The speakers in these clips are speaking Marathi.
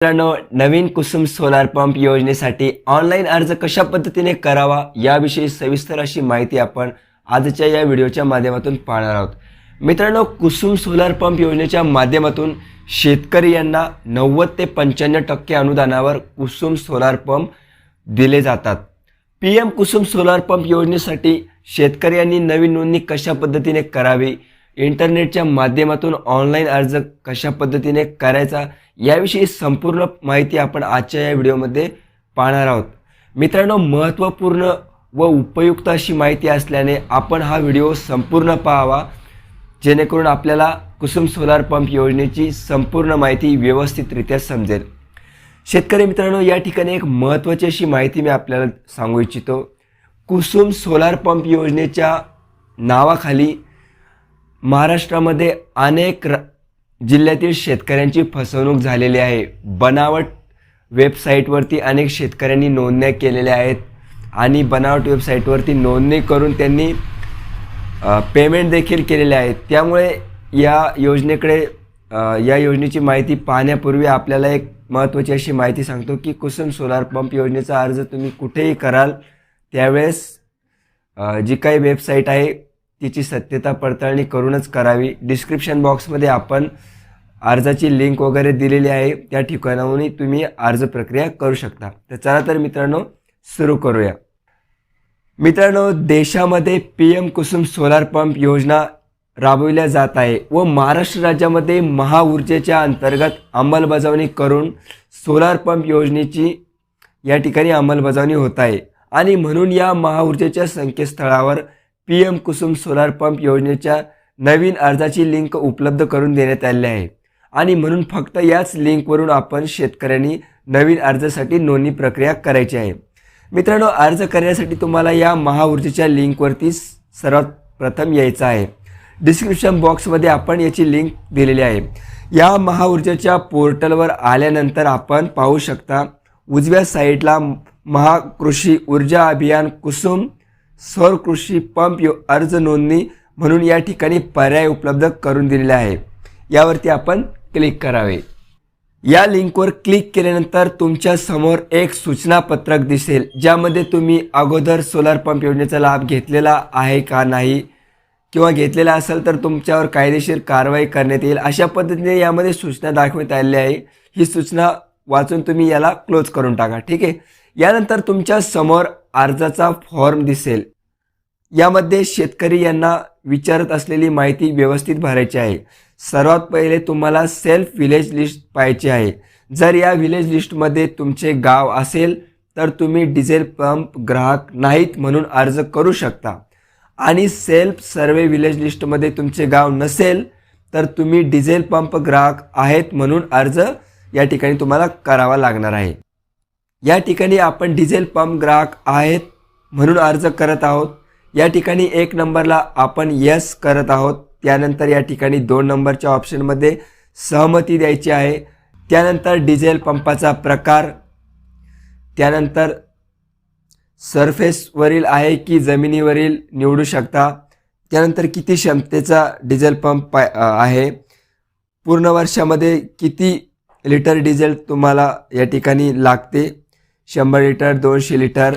मित्रांनो नवीन कुसुम सोलार पंप योजनेसाठी ऑनलाईन अर्ज कशा पद्धतीने करावा याविषयी सविस्तर अशी माहिती आपण आजच्या या व्हिडिओच्या माध्यमातून पाहणार आहोत. मित्रांनो कुसुम सोलार पंप योजनेच्या माध्यमातून शेतकरी यांना नव्वद ते पंच्याण्णव टक्के अनुदानावर कुसुम सोलार पंप दिले जातात. P M Kusum solar pump योजनेसाठी शेतकऱ्यांनी नवीन नोंदणी कशा पद्धतीने करावी इंटरनेटच्या माध्यमातून ऑनलाईन अर्ज कशा पद्धतीने करायचा याविषयी संपूर्ण माहिती आपण आजच्या या व्हिडिओमध्ये पाहणार आहोत. मित्रांनो महत्त्वपूर्ण व उपयुक्त अशी माहिती असल्याने आपण हा व्हिडिओ संपूर्ण पाहावा. जेणेकरून आपल्याला कुसुम सोलार पंप योजनेची संपूर्ण माहिती व्यवस्थितरित्या समजेल. शेतकरी मित्रांनो या ठिकाणी एक महत्त्वाची अशी माहिती मी आपल्याला सांगू इच्छितो. कुसुम सोलार पंप योजनेच्या नावाखाली महाराष्ट्रामध्ये अनेक र जिल्ह्यातील शेतकऱ्यांची फसवणूक झालेली आहे. बनावट वेबसाईटवरती अनेक शेतकऱ्यांनी नोंदण्या केलेल्या आहेत आणि बनावट वेबसाईटवरती नोंदणी करून त्यांनी पेमेंट देखील केलेले आहेत. त्यामुळे या योजनेकडे या योजनेची माहिती पाहण्यापूर्वी आपल्याला एक महत्त्वाची अशी माहिती सांगतो की कुसुम सोलार पंप योजनेचा अर्ज तुम्ही कुठेही कराल त्यावेळेस जी काही वेबसाईट आहे तिची सत्यता पडताळणी करूनच करावी. डिस्क्रिप्शन बॉक्समध्ये आपण अर्जाची लिंक वगैरे दिलेली आहे. त्या ठिकाणाहूनही तुम्ही अर्ज प्रक्रिया करू शकता. तर चला तर मित्रांनो सुरू करूया. मित्रांनो देशामध्ये P M Kusum solar pump योजना राबविल्या जात आहे व महाराष्ट्र राज्यामध्ये महाऊर्जेच्या अंतर्गत अंमलबजावणी करून सोलार पंप योजनेची या ठिकाणी अंमलबजावणी होत आहे. आणि म्हणून या महाऊर्जेच्या संकेतस्थळावर P M Kusum solar pump योजनेच्या नवीन अर्जाची लिंक उपलब्ध करून देण्यात आली आहे. आणि म्हणून फक्त याच लिंकवरून आपण शेतकऱ्यांनी नवीन अर्जासाठी नोंदणी प्रक्रिया करायची आहे. मित्रांनो अर्ज करण्यासाठी तुम्हाला या महाऊर्जेच्या लिंकवरती सर्वात प्रथम यायचं आहे. डिस्क्रिप्शन बॉक्समध्ये आपण याची लिंक दिलेली आहे. या महाऊर्जेच्या पोर्टलवर आल्यानंतर आपण पाहू शकता उजव्या साईडला महाकृषी ऊर्जा अभियान कुसुम सौर कृषी पंप यो अर्ज नोंदणी म्हणून या ठिकाणी पर्याय उपलब्ध करून दिलेले आहे. यावरती आपण क्लिक करावे. या लिंकवर क्लिक केल्यानंतर तुमच्यासमोर एक सूचना पत्रक दिसेल ज्यामध्ये तुम्ही अगोदर सोलार पंप योजनेचा लाभ घेतलेला आहे का नाही किंवा घेतलेला असेल तर तुमच्यावर कायदेशीर कारवाई करण्यात येईल. अशा पद्धतीने यामध्ये सूचना दाखवण्यात आलेली आहे. ही सूचना वाचून तुम्ही याला क्लोज करून टाका. ठीक आहे? यानंतर तुमच्यासमोर अर्जाचा फॉर्म दिसेल. यामध्ये शेतकरी यांना विचारत असलेली माहिती व्यवस्थित भरायची आहे. सर्वात पहिले तुम्हाला सेल्फ विलेज लिस्ट पाहायची आहे. जर या विलेज लिस्टमध्ये तुमचे गाव असेल तर तुम्ही डिझेल पंप ग्राहक नाहीत म्हणून अर्ज करू शकता. आणि सेल्फ सर्वे विलेज लिस्टमध्ये तुमचे गाव नसेल तर तुम्ही डिझेल पंप ग्राहक आहेत म्हणून अर्ज या ठिकाणी तुम्हाला करावा लागणार आहे. या ठिकाणी आपण डिझेल पंप ग्राहक आहेत म्हणून अर्ज करत आहोत. या ठिकाणी एक नंबरला आपण यस करत आहोत. त्यानंतर या ठिकाणी दोन नंबरच्या ऑप्शनमध्ये सहमती द्यायची आहे. त्यानंतर डिझेल पंपाचा प्रकार. त्यानंतर सरफेसवरील आहे की जमिनीवरील निवडू शकता. त्यानंतर किती क्षमतेचा डिझेल पंप पाय- आहे. पूर्ण वर्षामध्ये किती लिटर डिझेल तुम्हाला या ठिकाणी लागते? शंभर लिटर दोनशे लिटर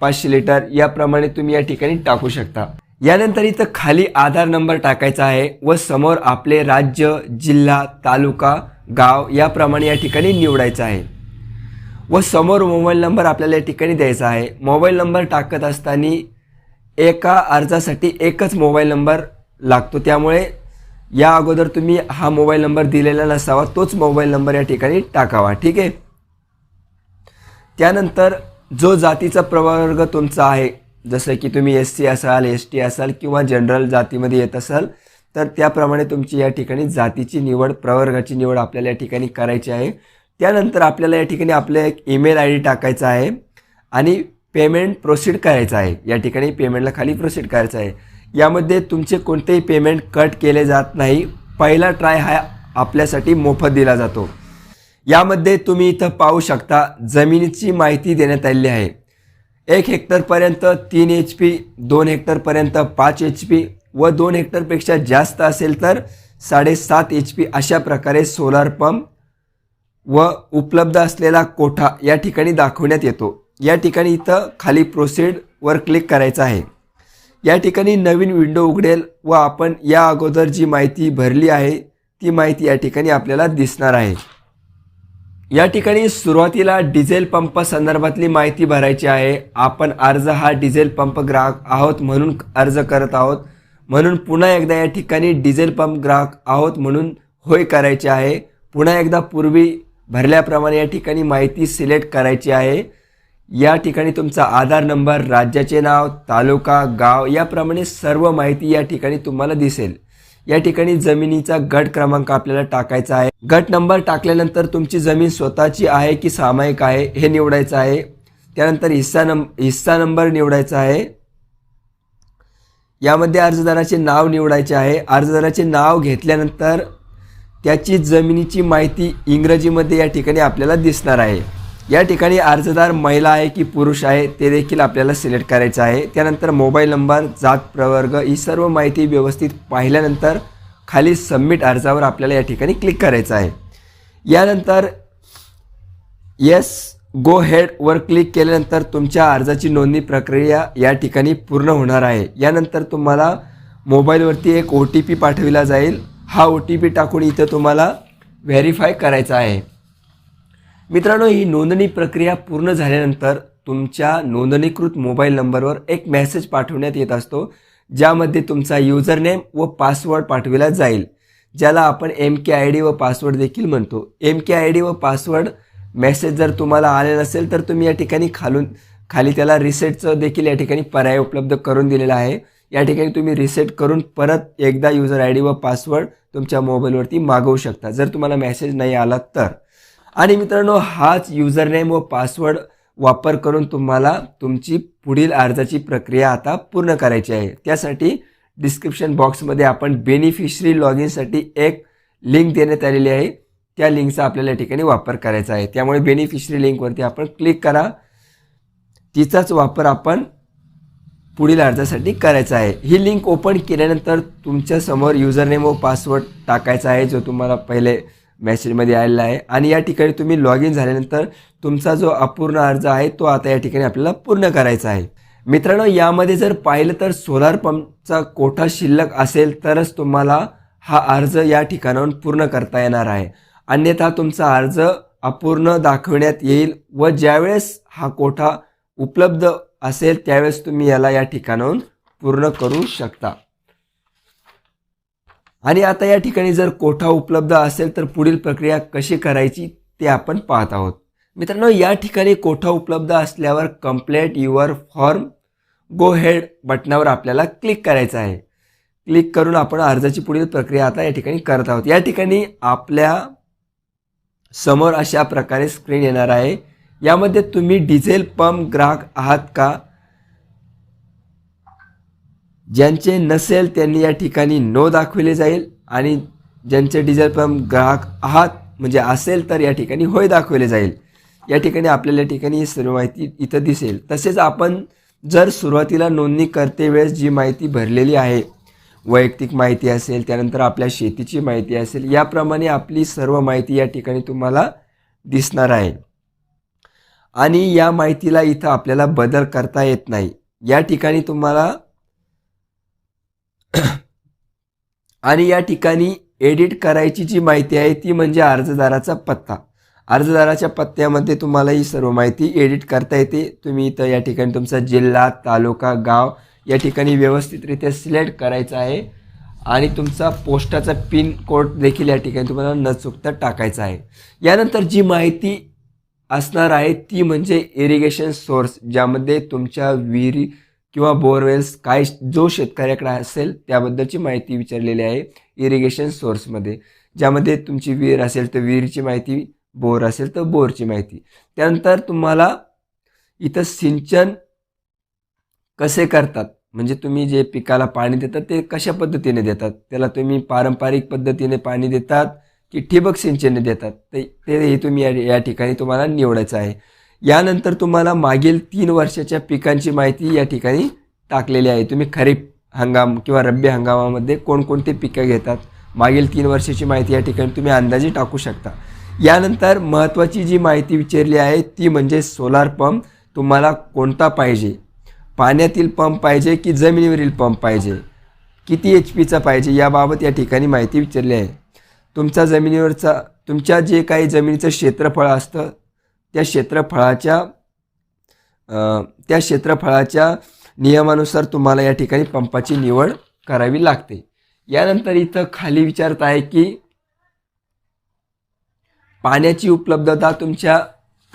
पाचशे लिटर याप्रमाणे तुम्ही या ठिकाणी टाकू शकता. यानंतर इथं खाली आधार नंबर टाकायचा आहे व समोर आपले राज्य जिल्हा तालुका गाव याप्रमाणे या ठिकाणी निवडायचं आहे. व समोर मोबाईल नंबर आपल्याला या ठिकाणी द्यायचा आहे. मोबाईल नंबर टाकत असताना एका अर्जासाठी एकच मोबाईल नंबर लागतो. त्यामुळे या अगोदर तुम्ही हा मोबाईल नंबर दिलेला नसावा तोच मोबाईल नंबर या ठिकाणी टाकावा. ठीक आहे? त्यानंतर जो जातीचा प्रवर्ग तुमचा आहे जसं की तुम्ही एस सी असाल एस टी असाल किंवा जनरल जातीमध्ये येत असाल तर त्याप्रमाणे तुमची या ठिकाणी जातीची निवड प्रवर्गाची निवड आपल्याला या ठिकाणी करायची आहे. त्यानंतर आपल्याला या ठिकाणी आपलं एक ईमेल आय डी टाकायचा आहे आणि पेमेंट प्रोसीड करायचं आहे. या ठिकाणी पेमेंटला खाली प्रोसीड करायचं आहे. यामध्ये तुमचे कोणतेही पेमेंट कट केले जात नाही. पहिला ट्राय हा आपल्यासाठी मोफत दिला जातो. यामध्ये तुम्ही इथं पाहू शकता जमिनीची माहिती देण्यात आलेली आहे. एक हेक्टरपर्यंत तीन एच पी दोन हेक्टरपर्यंत पाच एच पी व दोन हेक्टरपेक्षा जास्त असेल तर साडेसात एच पी अशा प्रकारे सोलार पंप व उपलब्ध असलेला कोठा या ठिकाणी दाखवण्यात येतो. या ठिकाणी इथं खाली प्रोसिडवर क्लिक करायचं आहे. या ठिकाणी नवीन विंडो उघडेल व आपण या अगोदर जी माहिती भरली आहे ती माहिती या ठिकाणी आपल्याला दिसणार आहे. या ठिकाणी सुरुवातीला डिझेल पंप संदर्भातली माहिती भरायची आहे. आपण अर्ज हा डिझेल पंप ग्राहक आहोत म्हणून अर्ज करत आहोत. म्हणून पुन्हा एकदा या ठिकाणी डिझेल पंप ग्राहक आहोत म्हणून होय करायचे आहे. पुन्हा एकदा पूर्वी भरल्याप्रमाणे या ठिकाणी माहिती सिलेक्ट करायची आहे. या ठिकाणी तुमचा आधार नंबर राज्याचे नाव तालुका गाव याप्रमाणे सर्व माहिती या ठिकाणी तुम्हाला दिसेल. या ठिकाणी जमिनीचा गट क्रमांक आपल्याला टाकायचा आहे. गट नंबर टाकल्यानंतर तुमची जमीन स्वतःची आहे की सामायिक आहे हे निवडायचं आहे. त्यानंतर हिस्सा नंब हिस्सा नंबर निवडायचा आहे. यामध्ये अर्जदाराचे नाव निवडायचे आहे. अर्जदाराचे नाव घेतल्यानंतर त्याची जमिनीची माहिती इंग्रजीमध्ये या ठिकाणी आपल्याला दिसणार आहे. या ठिकाणी अर्जदार महिला आहे की पुरुष आहे ते देखील आपल्याला सिलेक्ट करायचं आहे. त्यानंतर मोबाईल नंबर जात प्रवर्ग ही सर्व माहिती व्यवस्थित पाहिल्यानंतर खाली सबमिट अर्जावर आपल्याला या ठिकाणी क्लिक करायचं आहे. यानंतर येस गो हेडवर क्लिक केल्यानंतर तुमच्या अर्जाची नोंदणी प्रक्रिया या ठिकाणी पूर्ण होणार आहे. यानंतर तुम्हाला मोबाईलवरती एक ओ टी पी पाठविला जाईल. हा ओ टी पी टाकून इथं तुम्हाला व्हेरीफाय करायचा आहे. मित्रांनो ही नोंदणी प्रक्रिया पूर्ण झाल्यानंतर तुमच्या नोंदणीकृत मोबाईल नंबरवर एक मेसेज पाठवण्यात येत असतो ज्यामध्ये तुमचा युजर नेम व पासवर्ड पाठविला जाईल ज्याला आपण एम के आय डी व पासवर्ड देखील म्हणतो. एम के आय डी व पासवर्ड मेसेज जर तुम्हाला आले नसेल तर तुम्ही या ठिकाणी खालून खाली त्याला रिसेटचं देखील या ठिकाणी पर्याय उपलब्ध करून दिलेला आहे. या ठिकाणी तुम्ही रिसेट करून परत एकदा युजर आय डी व पासवर्ड तुमच्या मोबाईलवरती मागवू शकता. जर तुम्हाला मेसेज नाही आला तर. आणि मित्रांनो हाच युजरनेम व पासवर्ड वापर करून तुम्हाला तुमची पुढील अर्जाची प्रक्रिया आता पूर्ण करायची आहे. त्यासाठी डिस्क्रिप्शन बॉक्समध्ये आपण बेनिफिशरी लॉग इनसाठी एक लिंक देण्यात आलेली आहे. त्या लिंकचा आपल्याला या ठिकाणी वापर करायचा आहे. त्यामुळे बेनिफिशरी लिंकवरती आपण क्लिक करा. तिचाच वापर आपण पुढील अर्जासाठी करायचा आहे. ही लिंक ओपन केल्यानंतर तुमच्यासमोर युजरनेम व पासवर्ड टाकायचा आहे जो तुम्हाला पहिले मेसेजमध्ये आलेला आहे. आणि या ठिकाणी तुम्ही लॉग इन झाल्यानंतर तुमचा जो अपूर्ण अर्ज आहे तो आता या ठिकाणी आपल्याला पूर्ण करायचा आहे. मित्रांनो यामध्ये जर पाहिलं तर सोलार पंपचा कोठा शिल्लक असेल तरच तुम्हाला हा अर्ज या ठिकाणाहून पूर्ण करता येणार आहे. अन्यथा तुमचा अर्ज अपूर्ण दाखवण्यात येईल व ज्यावेळेस हा कोठा उपलब्ध असेल त्यावेळेस तुम्ही याला या ठिकाणाहून पूर्ण करू शकता. आणि आता या ठिकाणी जर कोठा उपलब्ध असेल तर पुढील प्रक्रिया कशी करायची ते आपण पाहत आहोत. मित्रांनो या ठिकाणी कोठा उपलब्ध असल्यावर complete your form go head बटनावर आपल्याला क्लिक करायचं आहे. क्लिक करून आपण अर्जाची पुढील प्रक्रिया आता या ठिकाणी करत आहोत. या ठिकाणी आपल्यासमोर अशा प्रकारे स्क्रीन येणार आहे. यामध्ये तुम्ही डिझेल पंप ग्राहक आहात का? ज्यांचे नसेल त्यांनी या ठिकाणी नो दाखविले जाईल आणि ज्यांचे डिझेल पंप ग्राहक आहात म्हणजे असेल तर या ठिकाणी होय दाखवले जाईल. या ठिकाणी आपल्याला या ठिकाणी सर्व माहिती इथं दिसेल. तसेच आपण जर सुरुवातीला नोंदणी करते वेळेस जी माहिती भरलेली आहे वैयक्तिक माहिती असेल त्यानंतर आपल्या शेतीची माहिती असेल याप्रमाणे आपली सर्व माहिती या ठिकाणी तुम्हाला दिसणार आहे. आणि या माहितीला इथं आपल्याला बदल करता येत नाही. या ठिकाणी तुम्हाला आणि या ठिकाणी एडिट करायची जी माहिती आहे ती म्हणजे अर्जदाराचा पत्ता. अर्जदाराच्या पत्त्यामध्ये तुम्हाला ही सर्व माहिती एडिट करता येते. तुम्ही इथं या ठिकाणी तुमचा जिल्हा तालुका गाव या ठिकाणी व्यवस्थितरित्या सिलेक्ट करायचा आहे. आणि तुमचा पोस्टाचा पिन कोड देखील या ठिकाणी तुम्हाला न चुकता टाकायचा आहे. यानंतर जी माहिती असणार आहे ती म्हणजे इरिगेशन सोर्स ज्यामध्ये तुमच्या विहिरी किंवा बोरवेल्स काय जो शेतकऱ्याकडे असेल त्याबद्दलची माहिती विचारलेली आहे इरिगेशन सोर्समध्ये. ज्यामध्ये तुमची विहीर असेल तर विहिरीची माहिती बोर असेल तर बोरची माहिती. त्यानंतर तुम्हाला इथं सिंचन कसे करतात? म्हणजे तुम्ही जे पिकाला पाणी देतात ते कशा पद्धतीने देतात? त्याला तुम्ही पारंपरिक पद्धतीने पाणी देतात की ठिबक सिंचन देतात? ते तेही तुम्ही या या ठिकाणी तुम्हाला निवडायचं आहे. यानंतर तुम्हाला मागील तीन वर्षाच्या पिकांची माहिती या ठिकाणी टाकलेली आहे. तुम्ही खरीप हंगाम किंवा रब्बी हंगामामध्ये कोणकोणते पिकं घेतात? मागील तीन वर्षाची माहिती या ठिकाणी तुम्ही अंदाजे टाकू शकता. यानंतर महत्त्वाची जी माहिती विचारली आहे ती म्हणजे सोलार पंप. तुम्हाला कोणता पाहिजे? पाण्यातील पंप पाहिजे की जमिनीवरील पंप पाहिजे? किती एच पीचा पाहिजे? याबाबत या ठिकाणी माहिती विचारली आहे. तुमचा जमिनीवरचा तुमच्या जे काही जमिनीचं क्षेत्रफळ असतं त्या क्षेत्रफळाच्या त्या क्षेत्रफळाच्या नियमानुसार तुम्हाला या ठिकाणी पंपाची निवड करावी लागते. यानंतर इथं खाली विचारत आहे की पाण्याची उपलब्धता तुमच्या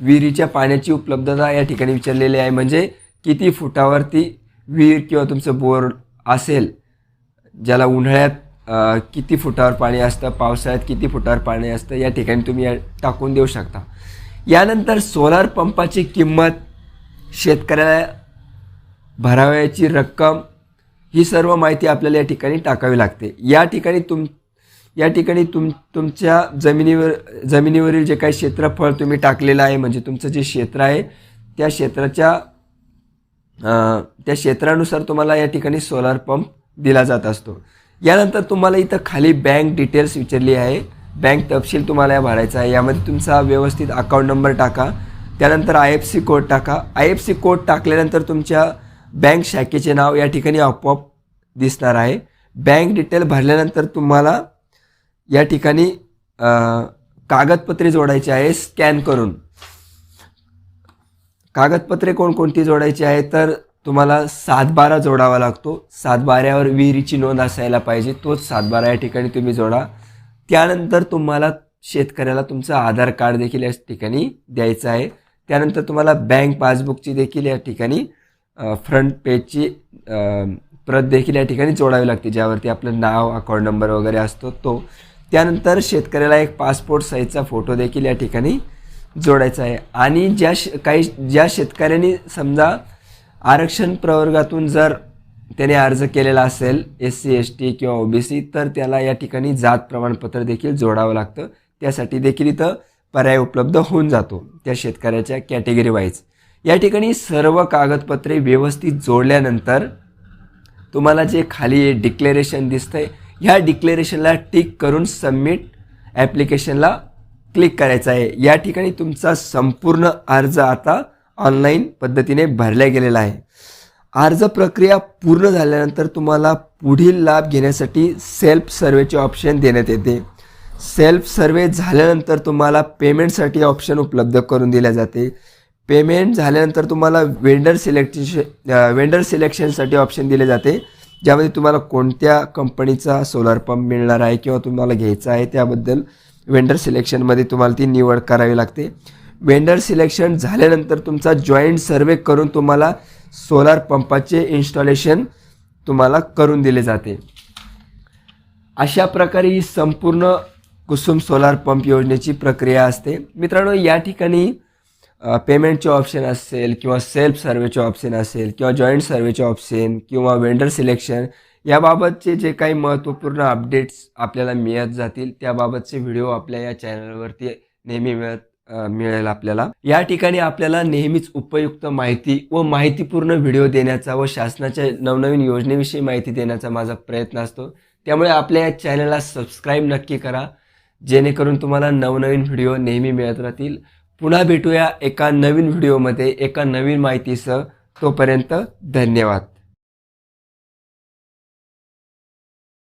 विहिरीच्या पाण्याची उपलब्धता या ठिकाणी विचारलेली आहे. म्हणजे किती फुटावरती विहीर किंवा तुमचं बोर असेल ज्याला उन्हाळ्यात किती फुटावर पाणी असतं पावसाळ्यात किती फुटावर पाणी असतं या ठिकाणी तुम्ही या टाकून देऊ शकता. यानंतर सोलार पंपाची किंमत शेतकऱ्याला भरावयाची रक्कम ही सर्व माहिती आपल्याला या ठिकाणी टाकावी लागते. या ठिकाणी तुम या ठिकाणी तुम तुमच्या जमिनीवर जमिनीवरील जे काही क्षेत्रफळ तुम्ही टाकलेलं आहे म्हणजे तुमचं जे क्षेत्र आहे त्या क्षेत्राच्या त्या क्षेत्रानुसार तुम्हाला या ठिकाणी सोलार पंप दिला जात असतो. यानंतर तुम्हाला इथं खाली बँक डिटेल्स विचारली आहे. बँक तपशील तुम्हाला या भरायचा आहे. यामध्ये तुमचा व्यवस्थित अकाउंट नंबर टाका. त्यानंतर आय एफ सी कोड टाका. आय एफ सी कोड टाकल्यानंतर तुमच्या बँक शाखेचे नाव या ठिकाणी आपोआप दिसणार आहे. बँक डिटेल भरल्यानंतर तुम्हाला या ठिकाणी कागदपत्रे जोडायची आहे स्कॅन करून. कागदपत्रे कोणकोणती जोडायची आहे तर तुम्हाला सातबारा जोडावा लागतो. सातबाऱ्यावर विहिरीची नोंद असायला पाहिजे. तोच सातबारा या ठिकाणी तुम्ही जोडा. त्यानंतर तुम्हाला शेतकऱ्याला तुमचं आधार कार्ड देखील या ठिकाणी द्यायचं आहे. त्यानंतर तुम्हाला बँक पासबुकची देखील या ठिकाणी फ्रंट पेजची प्रत देखील या ठिकाणी जोडावी लागते ज्यावरती आपलं नाव अकाउंट नंबर वगैरे असतो तो. त्यानंतर शेतकऱ्याला एक पासपोर्ट साईजचा फोटो देखील या ठिकाणी जोडायचा आहे. आणि ज्या श काही ज्या शेतकऱ्यांनी समजा आरक्षण प्रवर्गातून जर त्याने अर्ज केलेला असेल एस सी एस टी किंवा ओबीसी तर त्याला या ठिकाणी जात प्रमाणपत्र देखील जोडावं लागतं. त्यासाठी देखील इथं पर्याय उपलब्ध होऊन जातो त्या शेतकऱ्याच्या कॅटेगरी वाईज या ठिकाणी सर्व कागदपत्रे व्यवस्थित जोडल्यानंतर तुम्हाला जे खाली डिक्लेरेशन दिसतंय ह्या डिक्लेरेशनला टिक करून सबमिट ॲप्लिकेशनला क्लिक करायचं आहे. या ठिकाणी तुमचा संपूर्ण अर्ज आता ऑनलाईन पद्धतीने भरला गेलेला आहे. अर्ज प्रक्रिया पूर्ण झाल्यानंतर तुम्हाला पुढील लाभ घेण्यासाठी सेल्फ सर्वेचे ऑप्शन देण्यात येते. सेल्फ सर्वे झाल्यानंतर तुम्हाला पेमेंटसाठी ऑप्शन उपलब्ध करून दिल्या जाते. पेमेंट झाल्यानंतर तुम्हाला वेंडर सिलेक्शन वेंडर सिलेक्शनसाठी ऑप्शन दिले जाते. ज्यामध्ये तुम्हाला कोणत्या कंपनीचा सोलार पंप मिळणार आहे किंवा तुम्हाला घ्यायचा आहे त्याबद्दल वेंडर सिलेक्शनमध्ये तुम्हाला ती निवड करावी लागते. वेंडर सिलेक्शन झाल्यानंतर तुमचा जॉईंट सर्वे करून तुम्हाला सोलार पंपाचे इन्स्टॉलेशन तुम्हाला करून दिले जाते. अशा प्रकारे ही संपूर्ण कुसुम सोलार पंप योजनेची प्रक्रिया असते. मित्रांनो या ठिकाणी पेमेंटचे ऑप्शन असेल किंवा सेल्फ सर्वेचे ऑप्शन असेल किंवा जॉईंट सर्वेचे ऑप्शन किंवा वेंडर सिलेक्शन याबाबतचे जे काही महत्त्वपूर्ण अपडेट्स आपल्याला मिळत जातील त्याबाबतचे व्हिडिओ आपल्या या चॅनलवरती नेहमी मिळत मिळेल आपल्याला. या ठिकाणी आपल्याला नेहमीच उपयुक्त माहिती व माहितीपूर्ण व्हिडिओ देण्याचा व शासनाच्या नवनवीन योजनेविषयी माहिती देण्याचा माझा प्रयत्न असतो. त्यामुळे आपल्या या चॅनलला सबस्क्राईब नक्की करा. जेणेकरून तुम्हाला नवनवीन व्हिडिओ नेहमी मिळत राहतील. पुन्हा भेटूया एका नवीन व्हिडिओमध्ये एका नवीन माहितीसह. तोपर्यंत धन्यवाद.